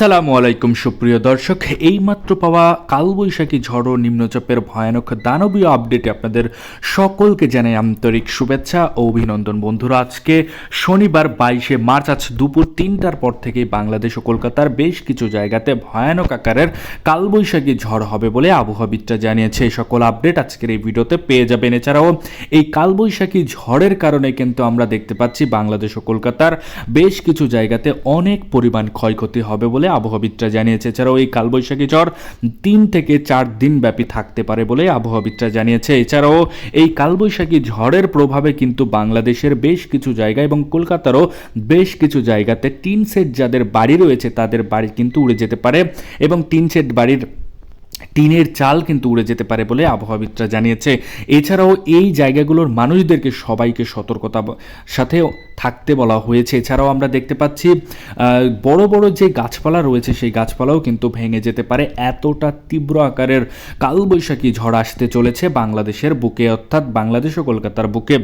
আসসালামু আলাইকুম, সুপ্রিয় দর্শক। এইমাত্র পাওয়া কালবৈশাখী ঝড় ও নিম্নচাপের ভয়ানক দানবীয় আপডেটে আপনাদের সকলকে জানাই আন্তরিক শুভেচ্ছা ও অভিনন্দন। বন্ধুরা, আজকে শনিবার বাইশে মার্চ, আজ দুপুর তিনটার পর থেকেই বাংলাদেশ ও কলকাতার বেশ কিছু জায়গাতে ভয়ানক আকারের কালবৈশাখী ঝড় হবে বলে আবহাওয়াবিদরা জানিয়েছে। এই সকল আপডেট আজকের এই ভিডিওতে পেয়ে যাবেন। এছাড়াও এই কালবৈশাখী ঝড়ের কারণে কিন্তু আমরা দেখতে পাচ্ছি, বাংলাদেশ ও কলকাতার বেশ কিছু জায়গাতে অনেক পরিমাণ ক্ষয়ক্ষতি হবে বলে আবহাওয়াবিদরা জানিয়েছে। এছাড়াও এই কালবৈশাখী ঝড় তিন থেকে চার দিন ব্যাপী থাকতে পারে বলে আবহাওয়াবিদরা জানিয়েছে। এছাড়াও এই কালবৈশাখী ঝড়ের প্রভাবে কিন্তু বাংলাদেশের বেশ কিছু জায়গা এবং কলকাতারও বেশ কিছু জায়গাতে টিন সেট যাদের বাড়ি রয়েছে তাদের বাড়ি কিন্তু উড়ে যেতে পারে এবং টিন সেট বাড়ির টিনের চাল কিন্তু উড়ে যেতে পারে বলে আবহাওয়াবিদরা জানিয়েছে। এছাড়াও এই জায়গাগুলোর মানুষদেরকে সবাইকে সতর্কতা সাথে থাকতে বলা হয়েছে। এছাড়াও আমরা দেখতে পাচ্ছি বড় বড় যে গাছপালা রয়েছে, সেই গাছপালাও কিন্তু ভেঙে যেতে পারে। এতটা তীব্র আকারের কালবৈশাখী ঝড় আসতে চলেছে বাংলাদেশের বুকে, অর্থাৎ বাংলাদেশ ও কলকাতার বুকে।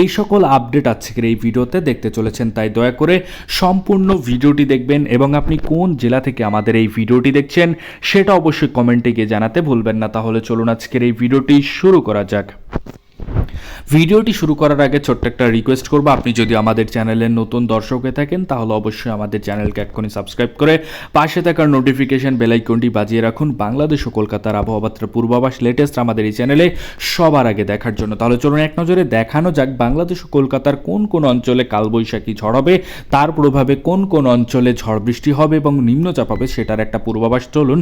এই সকল আপডেট আজকের এই ভিডিওতে দেখতে চলেছেন, তাই দয়া করে সম্পূর্ণ ভিডিওটি দেখবেন এবং আপনি কোন জেলা থেকে আমাদের এই ভিডিওটি দেখছেন, সেটা অবশ্যই কমেন্টে গিয়ে জানাতে ভুলবেন না। তাহলে চলুন আজকের এই ভিডিওটি শুরু করা যাক। ভিডিওটি শুরু করার আগে ছোট্ট একটা রিকোয়েস্ট করব। আপনি যদি আমাদের চ্যানেলের নতুন দর্শক হয়ে থাকেন, তাহলে অবশ্যই আমাদের চ্যানেলকে এক্ষুনি সাবস্ক্রাইব করে পাশে থাকার নোটিফিকেশন বেলাইকনটি বাজিয়ে রাখুন। বাংলাদেশ ও কলকাতার আবহাওয়াবার্তা পূর্বাভাস লেটেস্ট আমাদের এই চ্যানেলে সবার আগে দেখার জন্য। তাহলে চলুন এক নজরে দেখানো যাক, বাংলাদেশ ও কলকাতার কোন কোন অঞ্চলে কালবৈশাখী ঝড় হবে, তার প্রভাবে কোন কোন অঞ্চলে ঝড় বৃষ্টি হবে এবং নিম্নচাপ হবে সেটার একটা পূর্বাভাস চলুন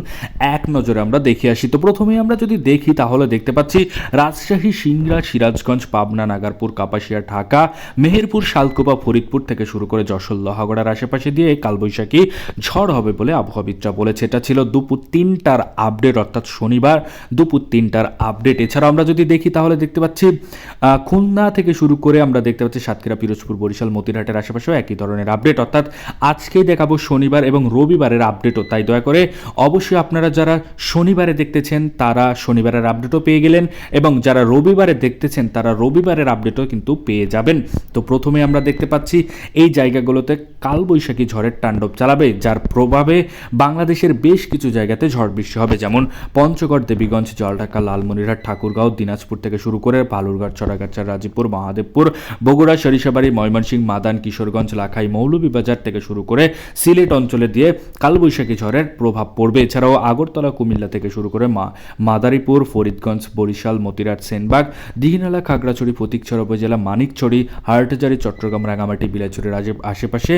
এক নজরে আমরা দেখে আসি। তো প্রথমেই আমরা যদি দেখি, তাহলে দেখতে পাচ্ছি রাজশাহী, সিংড়া সিরাজগঞ্জ, পাবনা, নাগারপুর, কাপাসিয়া, ঢাকা, মেহেরপুর শালকুপা ফরিদপুর থেকে শুরু করে যশোর, লোহাগড়ার আশেপাশে দিয়ে কালবৈশাখী ঝড় হবে বলে আবহাওয়াবিদরা বলেছে। এটা ছিল দুপুর তিনটার আপডেট, অর্থাৎ শনিবার দুপুর তিনটার আপডেট। এছাড়া আমরা যদি দেখি, তাহলে দেখতে পাচ্ছি খুলনা থেকে শুরু করে আমরা দেখতে পাচ্ছি সাতক্ষীরা, পিরোজপুর, বরিশাল, মতিরহাটের আশেপাশেও একই ধরনের আপডেট। অর্থাৎ আজকেই দেখাবো শনিবার এবং রবিবারের আপডেটও। তাই দয়া করে অবশ্যই আপনারা যারা শনিবারে দেখতেছেন, তারা শনিবারের আপডেটও পেয়ে গেলেন এবং যারা রবিবারে দেখতেছেন, তারা রবিবারের আপডেটও কিন্তু পেয়ে যাবেন। তো প্রথমে আমরা দেখতে পাচ্ছি, এই জায়গাগুলোতে কালবৈশাখী ঝড়ের তাণ্ডব চালাবে, যার প্রভাবে বাংলাদেশের বেশ কিছু জায়গাতে ঝড় বৃষ্টি হবে, যেমন পঞ্চগড়, দেবীগঞ্জ, জলঢাকা, লালমনিরহাট, ঠাকুরগাঁও, দিনাজপুর থেকে শুরু করে বালুরঘাট চড়াগাছা রাজীবপুর, মহাদেবপুর, বগুড়া, সরিষাবাড়ি, ময়মনসিংহ, মাদান, কিশোরগঞ্জ, লাখাই, মৌলভীবাজার থেকে শুরু করে সিলেট অঞ্চলে দিয়ে কালবৈশাখী ঝড়ের প্রভাব পড়বে। এছাড়াও আগরতলা, কুমিল্লা থেকে শুরু করে মা মাদারীপুর, ফরিদগঞ্জ, বরিশাল, মতিরাট, সেনবাগ দিঘিনালা, খাগড়াছড়ি, ফতিকছড়া উপজেলা, মানিকছড়ি হাটজারি চট্টগ্রাম রাঙামাটি বিলাইছড়ির আশেপাশে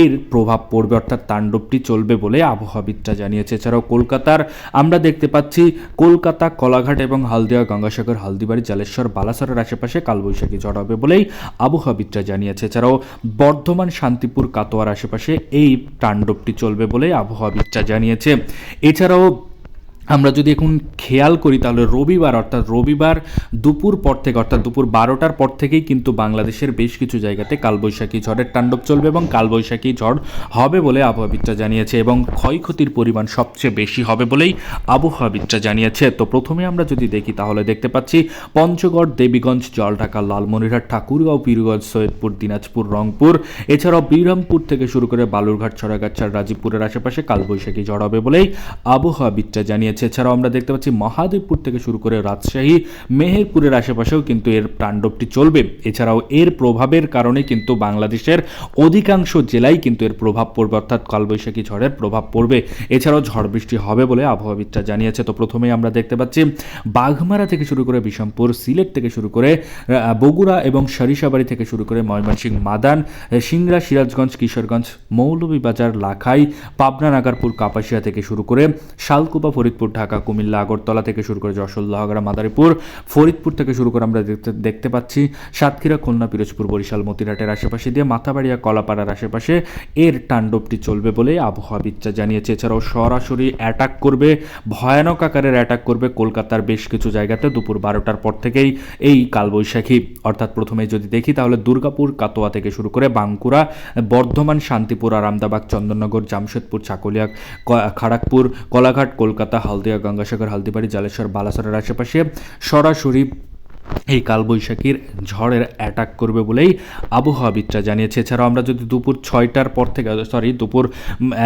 এর প্রভাব পড়বে, অর্থাৎ তাণ্ডবটি চলবে বলে আবহাওয়াবিদরা জানিয়েছে। এছাড়াও কলকাতার আমরা দেখতে পাচ্ছি কলকাতা, কলাঘাট এবং হালদিয়া, গঙ্গাসাগর, হালদিবাড়ি, জালেশ্বর, বালাসরের আশেপাশে কালবৈশাখী ঝড় হবে বলেই আবহাওয়াবিদরা জানিয়েছে। এছাড়াও বর্ধমান, শান্তিপুর, কাতোয়ার আশেপাশে এই তাণ্ডবটি চলবে বলে আবহাওয়াবিদরা জানিয়েছে। এছাড়াও আমরা যদি এখন খেয়াল করি তাহলে রবিবার, অর্থাৎ রবিবার দুপুর পর থেকে, অর্থাৎ দুপুর বারোটার পর থেকেই কিন্তু বাংলাদেশের বেশ কিছু জায়গাতে কালবৈশাখী ঝড়ের তাণ্ডব চলবে এবং কালবৈশাখী ঝড় হবে বলে আবহাওয়াবিদরা জানিয়েছে এবং ক্ষয়ক্ষতির পরিমাণ সবচেয়ে বেশি হবে বলেই আবহাওয়াবিদরা জানিয়েছে। তো প্রথমে আমরা যদি দেখি তাহলে দেখতে পাচ্ছি পঞ্চগড়, দেবীগঞ্জ, জলঢাকা, লালমনিরহাট, ঠাকুরগাঁও, পীরগঞ্জ, সৈয়দপুর, দিনাজপুর, রংপুর, এছাড়াও বিরামপুর থেকে শুরু করে বালুরঘাট ছড়াগাছার রাজীবপুরের আশেপাশে কালবৈশাখী ঝড় হবে বলেই আবহাওয়াবিদরা জানিয়েছে। জানিয়েছে এছাড়াও আমরা দেখতে পাচ্ছি মহাদেবপুর থেকে শুরু করে রাজশাহী, মেহেরপুরের আশেপাশেও কিন্তু এর তাণ্ডবটি চলবে। এছাড়াও এর প্রভাবের কারণে কিন্তু বাংলাদেশের অধিকাংশ জেলায় কিন্তু এর প্রভাব পড়বে, অর্থাৎ কালবৈশাখী ঝড়ের প্রভাব পড়বে। এছাড়াও ঝড় বৃষ্টি হবে বলে আবহাওয়াবিদরা জানিয়েছে। তো প্রথমেই আমরা দেখতে পাচ্ছি, বাঘমারা থেকে শুরু করে বিষমপুর সিলেট থেকে শুরু করে বগুড়া এবং সরিষাবাড়ি থেকে শুরু করে ময়মনসিংহ, মাদান সিংড়া, সিরাজগঞ্জ, কিশোরগঞ্জ, মৌলভীবাজার, লাখাই, পাবনা, নাগারপুর, কাপাসিয়া থেকে শুরু করে শালকুপা, ফরিদপুর ফরিদপুর, ঢাকা, কুমিল্লা, আগরতলা থেকে শুরু করে যশোর, লোহাগড়া, মাদারীপুর, ফরিদপুর থেকে শুরু করে আমরা দেখতে দেখতে পাচ্ছি সাতক্ষীরা, খুলনা, পিরোজপুর, বরিশাল মতিরাটের আশেপাশে দিয়ে মাথাবাড়িয়া, কলাপাড়ার আশেপাশে এর তাণ্ডবটি চলবে বলে আবহাওয়াবিদরা জানিয়েছে। এছাড়াও সরাসরি অ্যাটাক করবে, ভয়ানক আকারের অ্যাটাক করবে কলকাতার বেশ কিছু জায়গাতে দুপুর বারোটার পর থেকেই এই কালবৈশাখী। অর্থাৎ প্রথমে যদি দেখি তাহলে দুর্গাপুর কাতোয়া থেকে শুরু করে বাঁকুড়া, বর্ধমান, শান্তিপুর আরামদাবাগ চন্দননগর, জামশেদপুর চাকুলিয়া খড়গপুর কলাঘাট, কলকাতা হালদিয়া, গঙ্গাসাগর, হালদিবাড়ি, জালেশ্বর, বালাসরের আশেপাশে সরাসরি এই কালবৈশাখীর ঝড়ের অ্যাটাক করবে বলেই আবহাওয়াবিদরা জানিয়েছে। এছাড়াও আমরা যদি দুপুর ছয়টার পর থেকে সরি দুপুর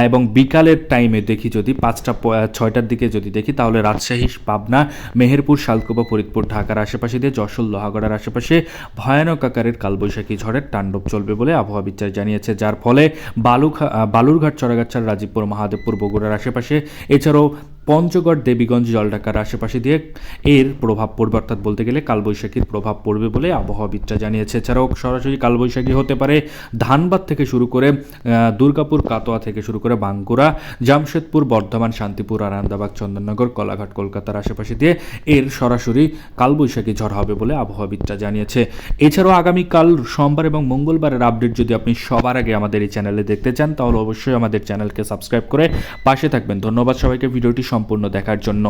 এবং বিকালের টাইমে দেখি যদি, পাঁচটা ছয়টার দিকে যদি দেখি, তাহলে রাজশাহী, পাবনা, মেহেরপুর, শালকুপা, ফরিদপুর, ঢাকার আশেপাশে দিয়ে যশোর, লোহাগড়ার আশেপাশে ভয়ানক আকারের কালবৈশাখী ঝড়ের তাণ্ডব চলবে বলে আবহাওয়াবিদরা জানিয়েছে। যার ফলে বালুখা বালুরঘাট, চড়াগাছার, রাজীবপুর, মহাদেবপুর, বগুড়ার আশেপাশে, এছাড়াও পঞ্চগড়, দেবীগঞ্জ, জলঢাকার আশেপাশে দিয়ে এর প্রভাব পড়বে। অর্থাৎ বলতে গেলে কালবৈশাখীর প্রভাব পড়বে বলে আবহাওয়াবিদরা জানিয়েছে। এছাড়াও সরাসরি কালবৈশাখী হতে পারে ধানবাদ থেকে শুরু করে দুর্গাপুর কাতোয়া থেকে শুরু করে বাঙ্কুড়া জামশেদপুর, বর্ধমান, শান্তিপুর আনন্দাবাগ চন্দননগর, কলাঘাট, কলকাতার আশেপাশে দিয়ে এর সরাসরি কালবৈশাখী ঝড় হবে বলে আবহাওয়াবিদরা জানিয়েছে। এছাড়াও আগামীকাল সোমবার এবং মঙ্গলবারের আপডেট যদি আপনি সবার আগে আমাদের এই চ্যানেলে দেখতে চান, তাহলে অবশ্যই আমাদের চ্যানেলকে সাবস্ক্রাইব করে পাশে থাকবেন। ধন্যবাদ সবাইকে, ভিডিওটি সম্পূর্ণ দেখার জন্য।